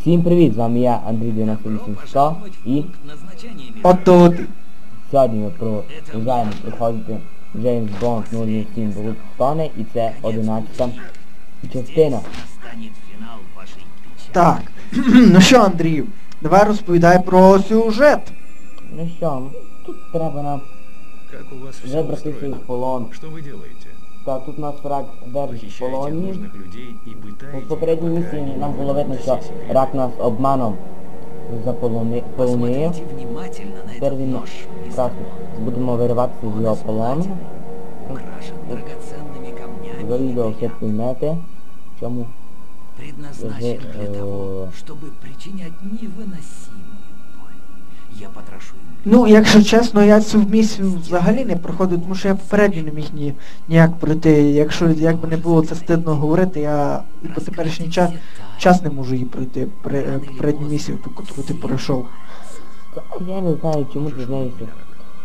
Всім привіт, з вами я, Андрій 9800 і От тут. сьогодні ми продовжуємо проходити James Bond 007 Блуд Стони і це 11 частина. Так. ну що, Андрію, давай розповідай про сюжет. Ну що, ну, тут треба нам Как у вибрати свій полон. Что вы делаете? Та тут нас враг держить в Похищаете полоні. нужных людей и Ну, пытаете... В попередній пока місії они нам не було видно, выдадут що все секреты. рак нас обманом заполонив. полонив. Посмотрите внимательно на Тепер этот він нож. якраз будемо вириватися з Он його полону. основательный, украшен драгоценными камнями. Ви и відео все камнями. поймете, в чому Предназначен для Э, того, чтобы причинять невыносимую боль. Я потрошу им Ну, якщо чесно, я цю місію взагалі не проходив, тому що я попередньо не міг ні, ніяк пройти. Якщо як би не було це стидно говорити, я і по теперішній час, час не можу її пройти. При, попередню місію, яку ти пройшов. Я не знаю, чому ти з нею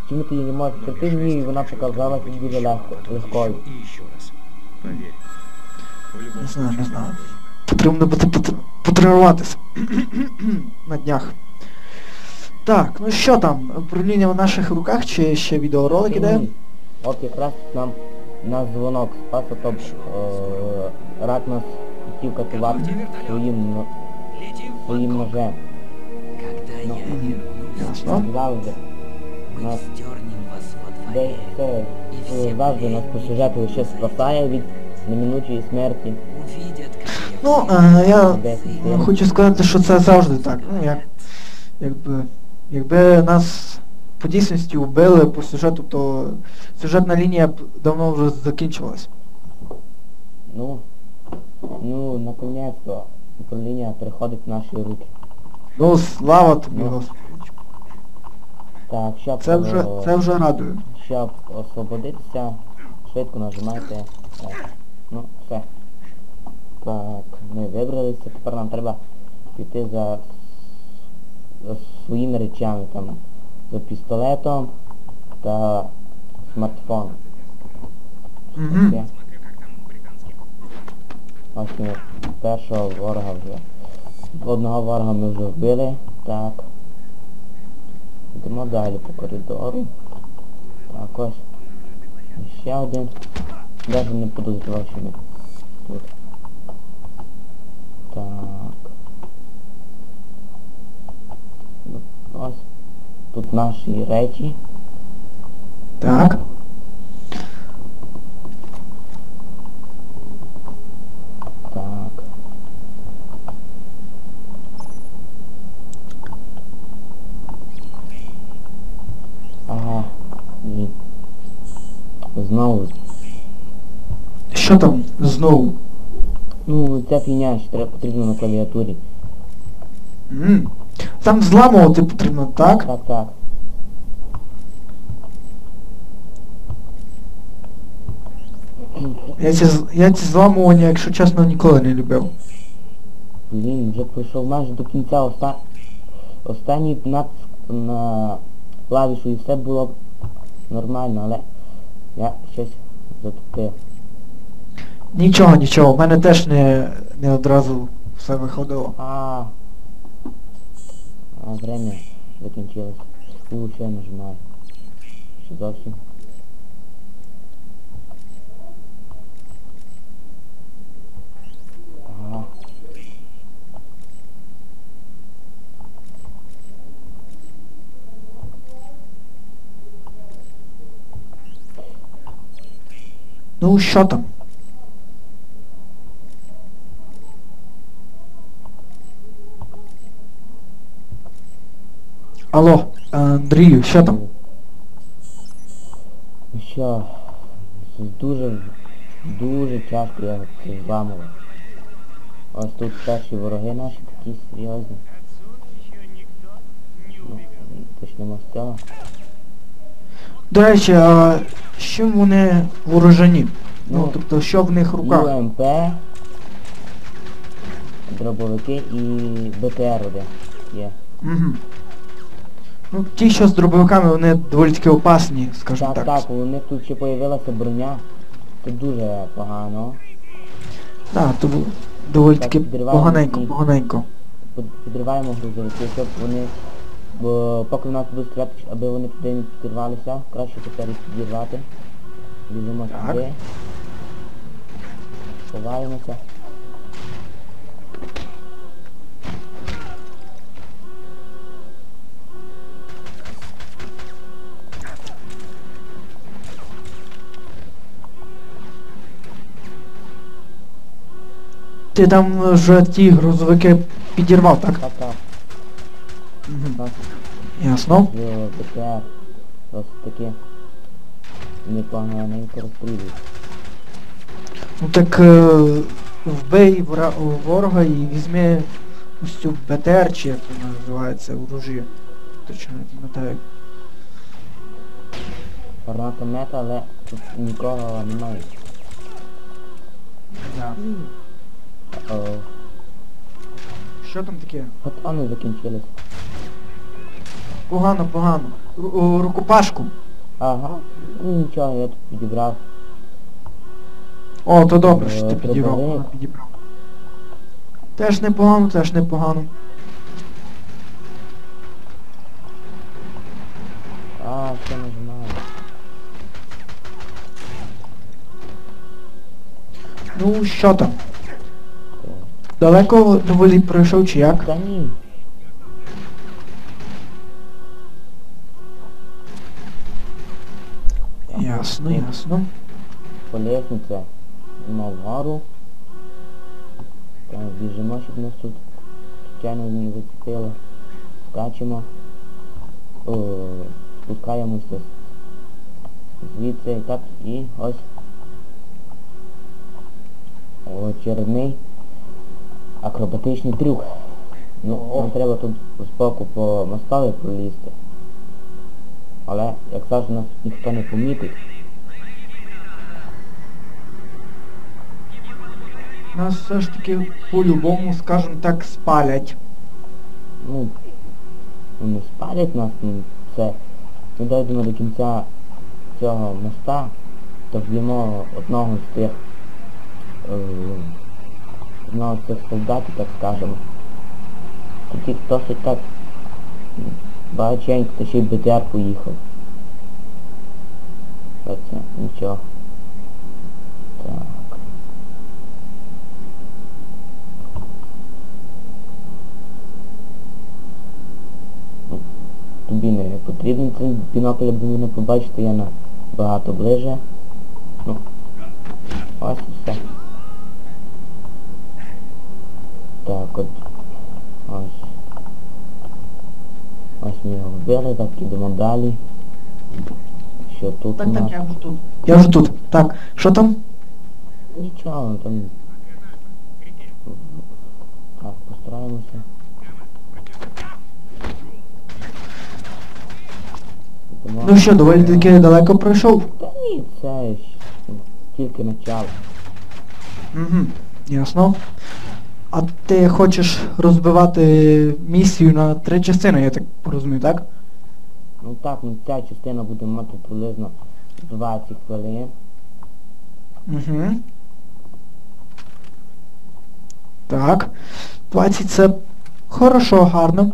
Чому ти її не можеш пройти, мені вона показала тобі дуже легко, легкою. Не знаю, не знаю. Потрібно буде потр- потренуватися на днях. Так, ну що там, управління в наших руках чи ще відеоролик іде? Ні. От якраз нам на дзвонок спас, а то б, е, рак нас хотів катувати своїм, но- Летим в своїм Бангкок. ножем. Когда Ну, я мгм. вернусь, Ясно. Завжди. мы нас- вздернем вас во Де дворе. це е, завжди нас по сюжету лише спасає від неминучої смерті. Увидят, как Ну, я е, я Де ну, хочу сказати, що це завжди так. Ну, як, якби, якби нас по дійсності вбили по сюжету, то сюжетна лінія б давно вже закінчилась. Ну, ну, наконец-то управління переходить в наші руки. Ну, слава тобі, Ну. Господи. Так, щоб, Це вже, е, це вже радує. щоб освободитися, швидко нажимайте. F. Ну, все. Так, ми вибралися, тепер нам треба піти за своїми речами, там, за пістолетом та смартфоном. Мгм. Таке. Ось ми першого ворога вже. Одного ворога ми вже вбили. Так. Йдемо далі по коридору. Так, ось. Ще один. Навіть не подозрював, що ми тут. Тут наші речі. Так. Так. Ага. Ні. Знову. Що там знову? Ну, ця фігня, що треба потрібно на клавіатурі. М. Там зламувати потрібно, так? Так, так. Я ці, з- я ці зламування, якщо чесно, ніколи не любив. Блін, вже пройшов майже до кінця оста... останній натиск на клавішу і все було б нормально, але я щось затупив. Нічого, нічого, в мене теж не, не одразу все виходило. А, а время закінчилось. У, що я нажимаю? Ще зовсім. Ну, що там? Алло, Андрію, що там? Ну що, це дуже, дуже тяжко я це зламував. Ось тут перші вороги наші такі серйозні. Ну, почнемо з цього. До речі, а з чим вони вооружені? Ну, Ну, тобто, що в них руках? УМП, дробовики і БТР де є. Угу. Ну, ті, що з дробовиками, вони доволі таки опасні, скажімо Так, так. так, у них тут ще появилася броня. Це дуже погано. Так, то доволі Так, таки підриваємо поганенько, поганенько. під- підриваємо грузовики, щоб вони... Бо поки в нас будуть стріляти, аби вони туди не підірвалися, краще тепер їх підірвати. Так. сюди. Ховаємося. Ти там вже ті грузовики підірвав, так? Так, так. Угу. Ясно. БТР. Досить таки непоганенько розстрілюють. Ну так е, вбий вра- ворога і візьми ось цю БТР, чи як вона називається, оружие. Точно не пам'ятаю. Гранатомета, але тут нікого немає. Да. О, Що там таке? От патрони закінчились. Погано, погано. Ру- Рукопашку. Ага. Ну нічого, я тут підібрав. О, то добре, що ти Е, підібрав. підібрав. Теж непогано, теж непогано. А, все нажимаю. Ну, що там? Далеко доволі пройшов чи як? Та ні. Ясно, ясно. По лестнице. Йдемо вгору. Так, біжимо, щоб нас тут случайно не зацепило. Скачемо. О, спускаємося звідси так і ось. Очередний акробатичний трюк. Ну, нам треба тут з боку по мостові пролізти. Але, як завжди, нас ніхто не помітить. Нас все ж таки по-любому, скажем так, спалять. ну, не спалять нас, ну, це ми дойдемо до кінця цього моста, то вб'ємо одного з тих е, одного з цих солдатів, так скажемо. Тут їх досить так багатенько, та ще й БТР поїхав. Оце, нічого. Так. Тобі не потрібен цей бінокль, аби мене побачити, я набагато ближе. Ну, ось і все. Так, от. Ось. Ось ми його вбили, так ідемо далі. Що тут у нас? вже тут. Я вже тут. Так, що там? Нічого, там. Так, постараємося. Йдемо. Ну що, доволі таки далеко пройшов? Та ні, це ж тільки начало. Угу. Ясно. А ти хочеш розбивати місію на три частини, я так порозумію, так? Ну так, ну ця частина буде мати приблизно 20 хвилин. Угу. Так. 20 це хорошо, гарно.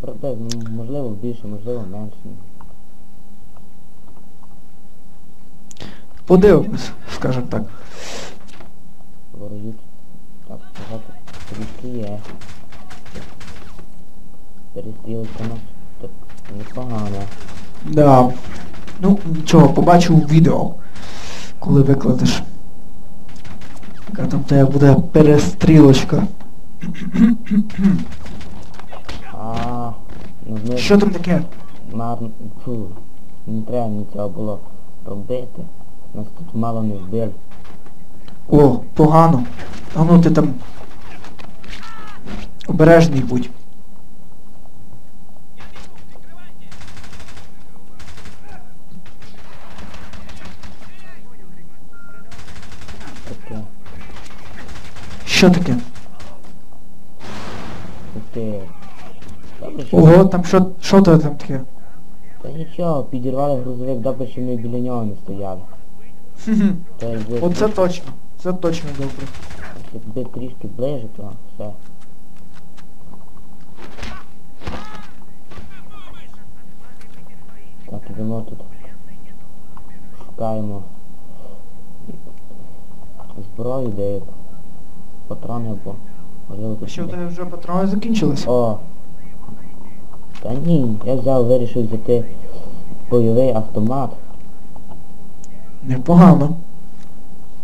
Проте, ну, можливо більше, можливо менше. Подивимось, скажем так. Ворожуть. Багато трішки є. Перестрілка нас так непогано. Да. Ну, нічого, побачу у відео, коли викладеш. Яка там тебе буде перестрілочка. А, ну ми Що там таке? марно. Фу, не треба мені цього було робити. Нас тут мало не вбили. О, погано. А ну ти там. Обережний будь. Таке. Що таке? Таке. Добре, що Ого, там що, що то там таке? Та нічого, підірвали грузовик, добре, що ми біля нього не стояли. Хм-хм. Та якби, Оце точно. Це точно добре. Якби трішки ближе, то все. Так, ідемо тут. Шукаємо зброю деяку. Патрони, бо... Можливо, тут... Що в тебе вже патрони закінчились? О. Та ні, я взяв, вирішив взяти бойовий автомат. Непогано.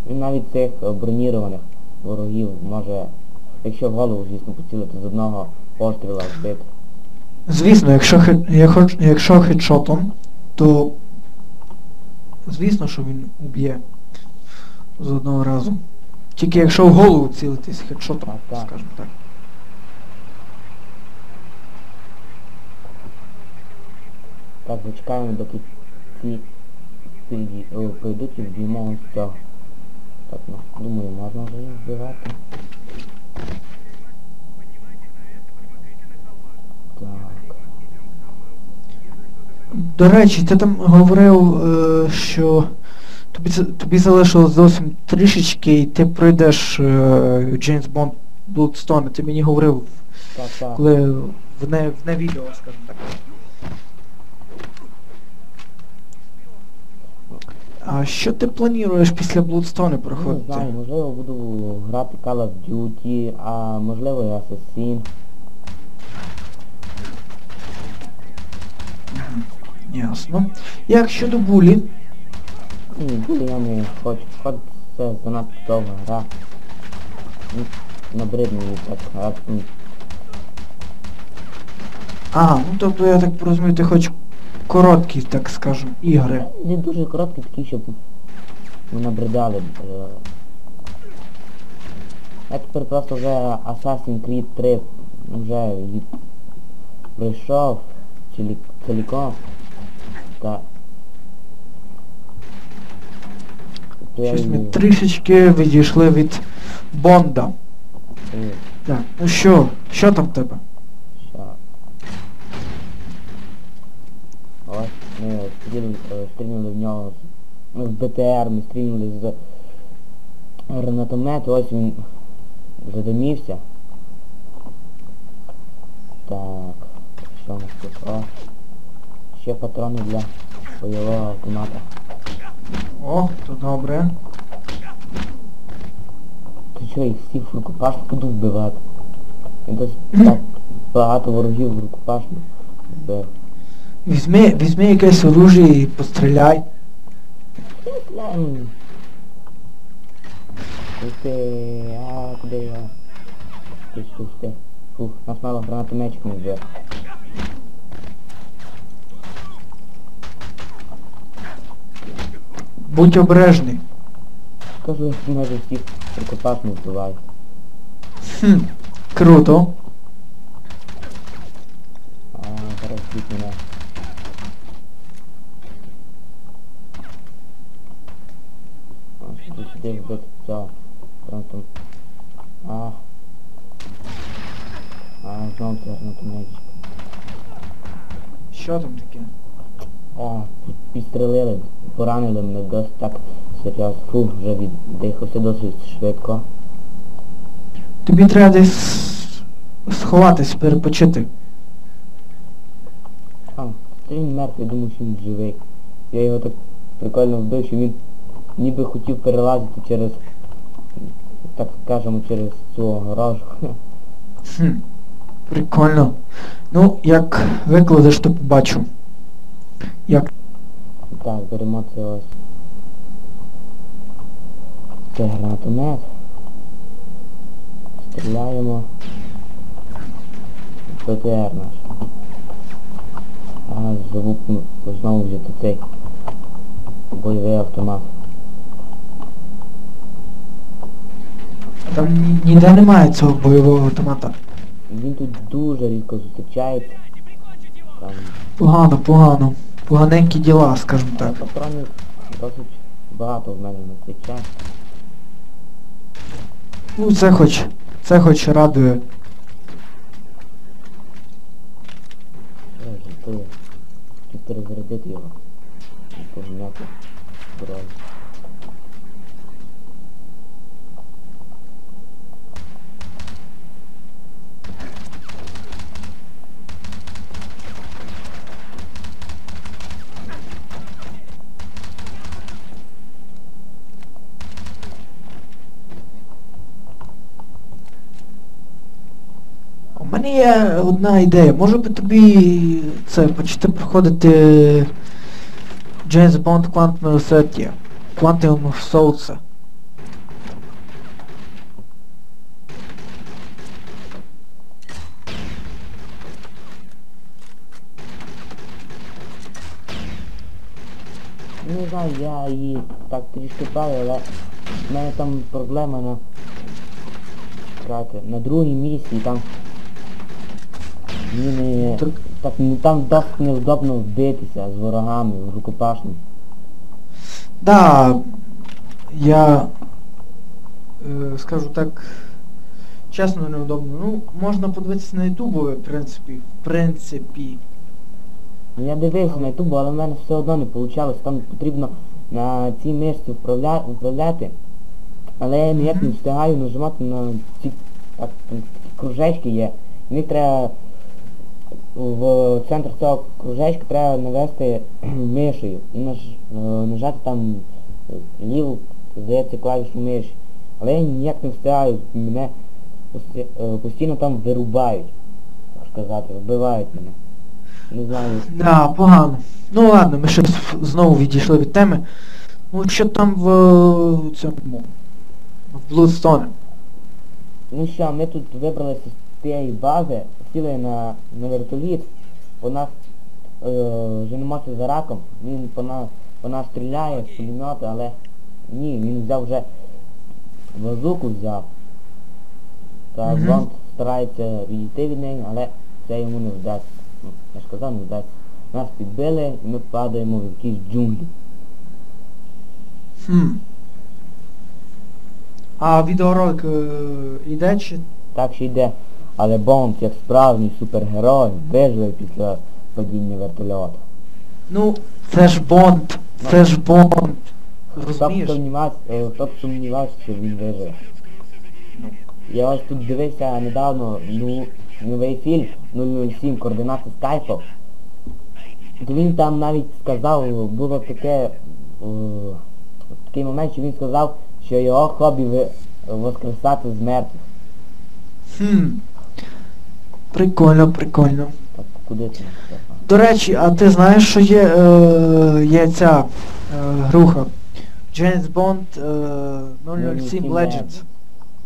Навіть цих е, бронірованих ворогів може, якщо в голову, звісно, поцілити з одного постріла вбити. Звісно, якщо, якщо, якщо хедшотом, то звісно, що він уб'є з одного разу. Тільки якщо в голову цілитись хедшотом, Так, так. скажімо так. Так, зачекаємо, доки ці прийдуть і вб'ємо ось цього. Так, ну, думаю, можна вже їх вбивати. Так. До речі, ти там говорив, е, що тобі, тобі залишилось зовсім трішечки, і ти пройдеш Джеймс Бонд Bloodstone. Ти мені говорив, коли в не, в не відео, скажімо так. А що ти плануєш після Bloodstone Ну, проходити? Не знаю, можливо буду грати Call of Duty, а можливо і Assassin. Ясно. Як щодо булі? Ні, буде я не хочу. Хоч це занадто довга гра. Набридно так. А, Ага, ну тобто я так розумію, ти хочеш короткі, так скажемо, ігри. Не дуже короткі такі, щоб не набридали. е. Я тепер просто вже Assassin's Creed 3 вже її пройшов цілі, ціліком. Та... Щось ми трішечки відійшли від Бонда. е, Так, ну що, що там в тебе? Ми стріли, е, стрільнули в нього з- ну, в БТР, ми стрільнули з гранатомету, ось він задимівся. Так, що у нас тут? О, ще патрони для бойового автомата. О, то добре. Ти що, їх всіх в рукопаш буду вбивати? Він досить так багато ворогів в рукопаш вбив. Візьми, візьми якесь оружие і постріляй. Ух ти, а куди я? Ти що ти? Фух, нас мало гранатометчик не вбив. Будь обережний. Кажу, майже всіх рукопашно вбиваю. Хм, круто. А зараз мене. А, сюди вбити цього. Там там. А. А, знову це гранатометчик. Що там таке? А, під- підстрелили, поранили мене досить так серйозно. Фу, вже віддихався досить швидко. Тобі треба десь сховатись, перепочити. А, він мертвий, думав, що він живий. Я його так прикольно вбив, що він ніби хотів перелазити через, так скажемо, через цю огорожу. Хм, прикольно. Ну, як викладеш, то побачу. Як Так, беремо це ось. Це гранатомет. Стріляємо. ПТР наш. А забув знову взяти цей бойовий автомат. Там ніде немає цього бойового автомата. Він тут дуже рідко зустрічається. Там Погано, погано. Поганенькі діла, скажімо так. патронів досить багато в мене на цей час. Ну це хоч, це хоч радує. Жартую. Перезарядити його. І поміняти зброю. Мене є одна ідея. Може би тобі це почати проходити James Bond Quantum Reset, Quantum of Souls. Не знаю, я її так трішки правив, але в мене там проблема на чекайте, на другій місії, там мені Так. так, ну, там досить невдобно вбитися з ворогами в рукопашну. Да, я е, скажу так, чесно неудобно. Ну, можна подивитися на ютубові, в принципі. В принципі. Ну я дивився на ютубу, але в мене все одно не вийшло. Там потрібно на цій мишці вправля... вправляти. Але я ніяк не встигаю нажимати на ці так, кружечки є. Мені треба в центр цього кружечка треба навести мишею і наж... е, нажати там е, ліву, здається, клавішу миші. Але я ніяк не встигаю, мене е, постійно там вирубають, так сказати, вбивають мене. Не знаю. Да, погано. Ну ладно, ми ще з- знову відійшли від теми. Ну що там в цьому в Bloodstone? Ну що, ми тут вибралися з тієї бази, сіли на, на вертоліт, по нас е, за раком, він по нас, по нас стріляє з пулемета, але ні, він взяв вже базуку взяв. Та Мгм. Бонд старається відійти від неї, але це йому не вдасться. Ну, я ж казав, не вдасться. Нас підбили і ми падаємо в якісь джунглі. Хм. А відеоролик е, іде чи. Так що йде. Але Бонд, як справжній супергерой, виживе після падіння вертольота. Ну, це ж Бонд. Це ж Бонд. Розумієш? е, хто б сумнівався, що він виживе. Я ось тут дивився недавно ну, новий фільм 007 координати скайпу. То він там навіть сказав, було таке, е, такий момент, що він сказав, що його хобі воскресати з мертвих. Хм. Прикольно, прикольно. Так, куди це? До речі, а ти знаєш, що є, е, є ця е, груха? James Bond е, 007 Legends.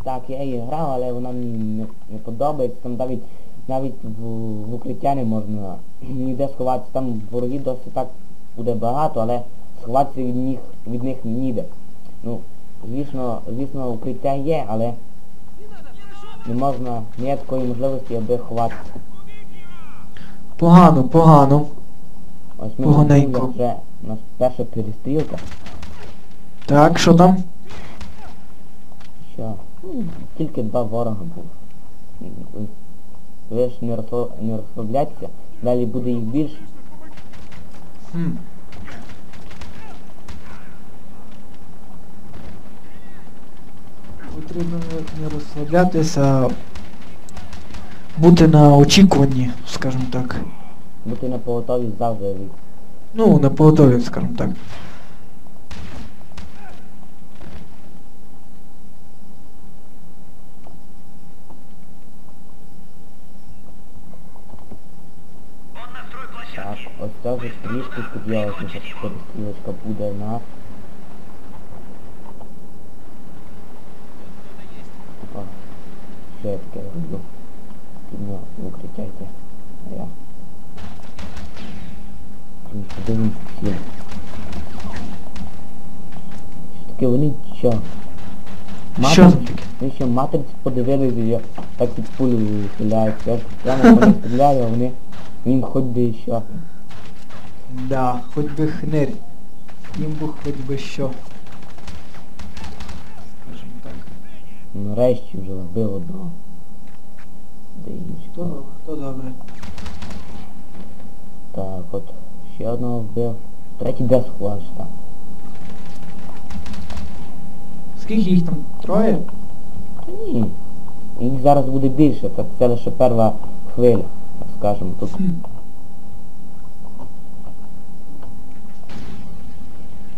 Так, я її грав, але вона мені не, не подобається. Там навіть навіть в, в укриття не можна ніде сховатися. Там ворогів досить так буде багато, але сховатися від них від них ніде. Ну, звісно, звісно, укриття є, але не можна ніякої можливості, аби ховатися. Погано, погано. Ось ми Поганенько. вже у перша перестрілка. Так, що там? Що? Ну, тільки два ворога було. Ви- ж не розслабляйтеся, далі буде їх більше. Хм. Потрібно не- розслаблятися, а бути на очікуванні, скажімо так. Бути на поготові завжди. Ну, на поготові, скажімо так. Так, ось це вже трішки сподівалася, що перестрілочка буде в нас. О, що я таке роблю? Укриття йти. А я. Куди він сів? Що таке вони що? Що Матриць- Вони що матриці подивилися, я так під пулею стріляють. Я ж прямо по них стріляю, а вони він хоч би що. Да, хоч би хнирь. Їм би хоч би що. Нарешті вже вбив одного. Де інші? То то добре. Так, от ще одного вбив. Третій де сховався там. Скільки їх там? Троє? Та ні. Їх зараз буде більше, так це лише перша хвиля, так скажемо. Тут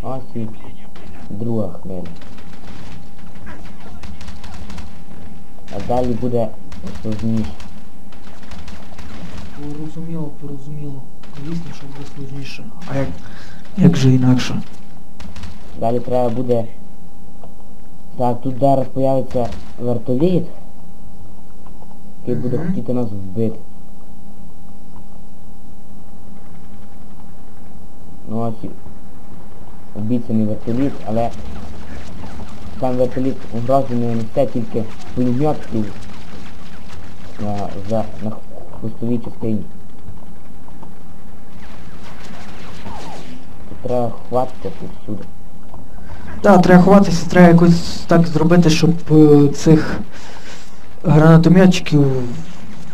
ось і друга хвиля. А далі буде сложніше. Порозуміло, порозуміло. Звісно, що буде сложніше. А як, як же інакше? Далі треба буде... Так, тут зараз появиться вертоліт, який буде хотіти нас вбити. Ну ось обіцяний вертоліт, але сам вертоліт угрози не несе тільки на, за, на хвостовій частині. Тут треба хватитися повсюди. Так, треба ховатися, треба якось так зробити, щоб е, цих гранатометчиків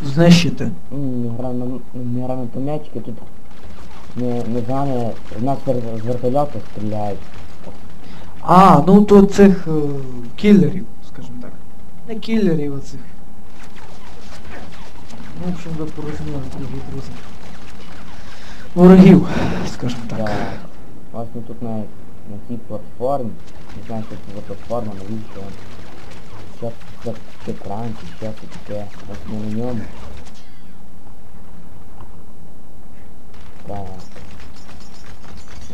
знищити. М, грана- Не гранатометчики, тут не, не з нами, з нас з вертольота стріляють. А, ну то цих е, кілерів, скажімо так. Не кілерів, цих. Ну, в общем, ви порозуміли, дорогі друзі. Ворогів, скажімо так. Да. Ось ми тут на, на цій платформі. Не знаю, що це за платформа, навіщо. Що це екран, чи що це таке. Ось ми на ньому. Так.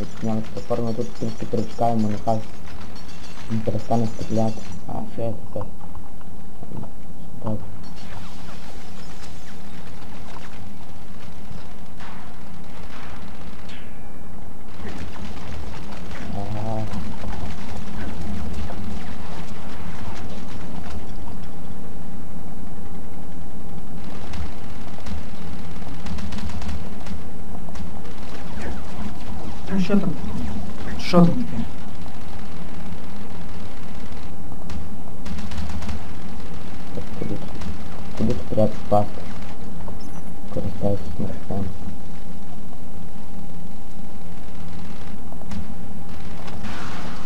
Ми підняли з платформи, тут трішки перечекаємо, нехай він перестане стріляти. А, що я тепер? Так. Ну там? Що там таке? Куди, куди тут треба впасти? Користаюся смартфоном.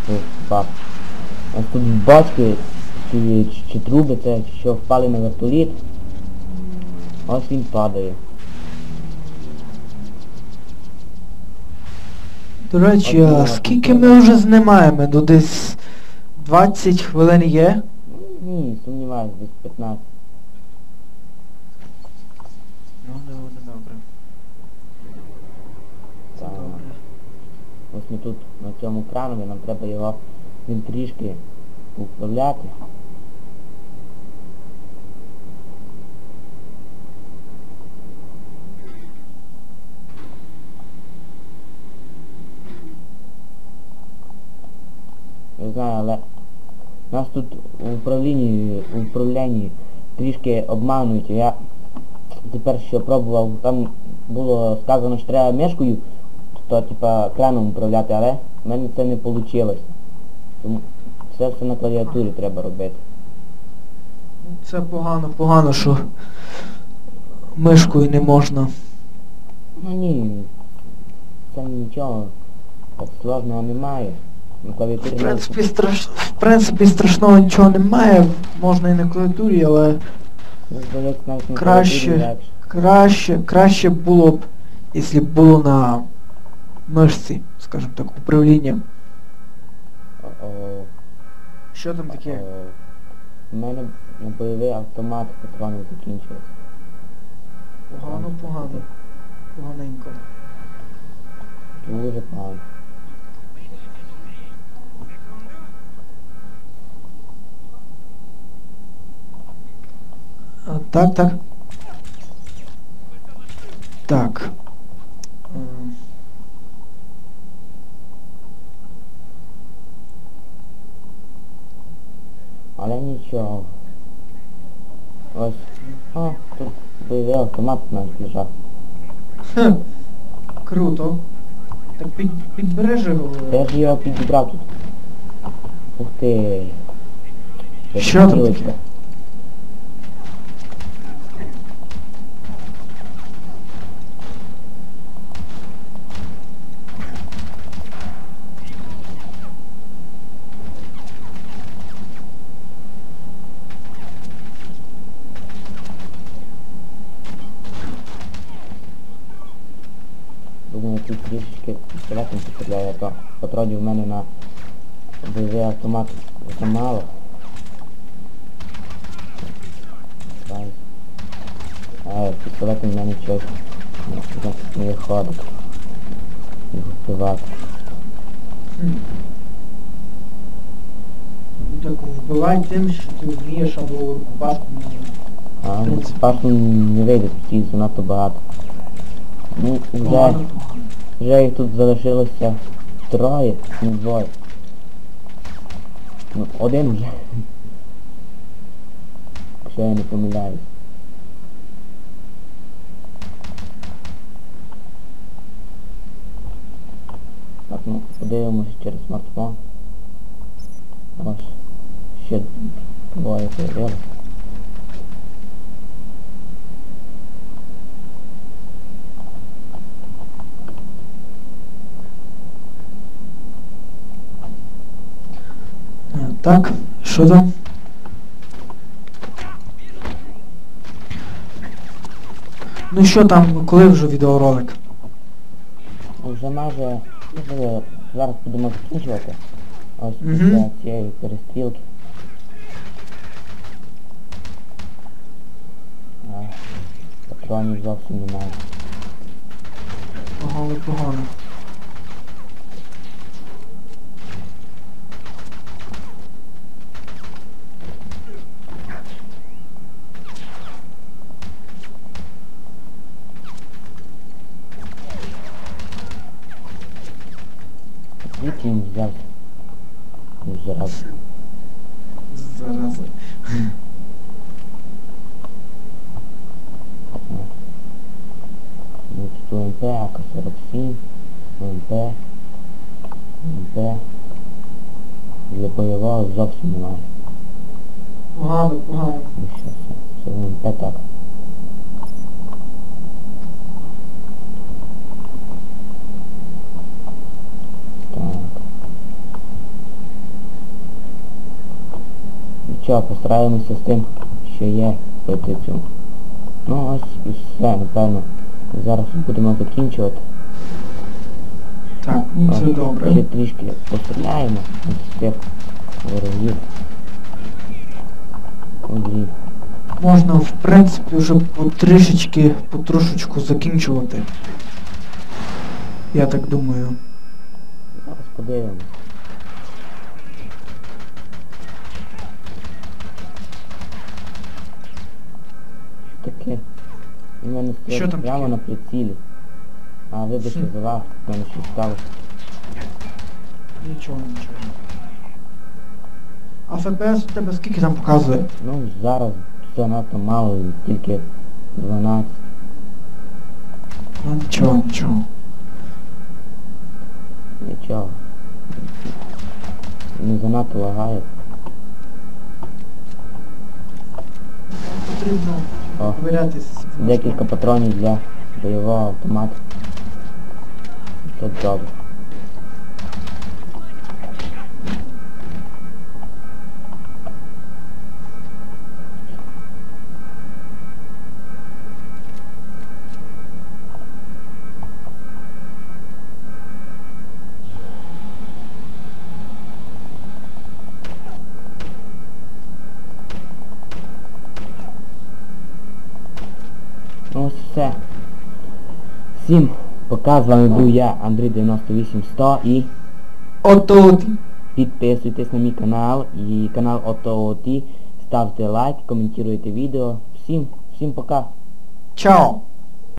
Ось, бак. Бачки, чи, чи, чи труби це, що впали на вертоліт. Ось він падає. До речі, а скільки ми вже знімаємо? Ну десь 20 хвилин є? Ну, Ні, сумніваюсь, десь 15. Ну, добре, добре. Так. Ось ми тут на цьому кранові, нам треба його він трішки управляти. Не знаю, але нас тут у управлінні, у управлінні трішки обманують. Я тепер що пробував, там було сказано, що треба мешкою, то типа краном управляти, але в мене це не вийшло. Тому це все на клавіатурі треба робити. Ну, Це погано, погано, що мишкою не можна. Ну ні, це нічого так сложного немає. На клавіатурі В принципі, страш... в принципі страшного нічого немає, можна і на клавіатурі, але Ну, здається, навіть на Краще. легше. краще, краще було б, якщо б було на мишці, скажімо так, управління. Що там таке? Е, У мене бойовий автомат патрони закінчились. Погано, погано. Поганенько. Дуже погано. А, так, так. Так. Але нічого. Ось. А, тут бойовий автомат лежав. хе, Круто. Так під, підбережи його. Я ж його підібрав тут. Ух ти. Що там таке? Пістолетом постріляє, а то патронів в мене на бойовий автомат замало. Давай. Е, пістолетом в мене щось не виходить. Вбивати. Ну, Так вбивай тим, що ти вмієш або рукопашку можеш. А, ну, пашу не вийде, тут занадто багато. Ну, вже. Вже їх тут залишилося троє, двоє. Ну, один вже. Якщо я не помиляюсь. Так, ну, подивимося через смартфон. Ось. Ще двоє появилось. Е, Так, що там? Ну що там, коли вже відеоролик? Вже майже вже зараз будемо закінчувати. Ось після цієї перестрілки. А, патронів зовсім немає. Погано, погано. Звідки він взявся? Ну, зараз. Зараза. Ну, тут УМП, АК-47, УМП, УМП. Для бойового зовсім немає. Погано, погано. Ну що це? Це УМП так. Так. Постараємося з тим, що є цього. Ну ось і все, напевно. Зараз будемо закінчувати. Так, ну це добре. Ще трішки постріляємо з тих ворогів. О. Можна, в принципі, вже потрішечки, потрошечку закінчувати. Я так думаю. Зараз подивимось. Таке? У мене стоїть прямо на прицілі. А вибачте за вас, в мене щось сталося. Нічого, нічого. А ФПС у тебе скільки там показує? Ну зараз занадто мало, тільки 12. Ну нічого, нічого. Нічого. Не занадто лагає. Потрібно О, декілька патронів для бойового автомату. Це добре. Всім пока, з вами був я, Андрій 98100 і Ото. підписуйтесь на мій канал і канал ОТОТ, ставте лайк, коментуйте відео. Всім, всім пока. Чао.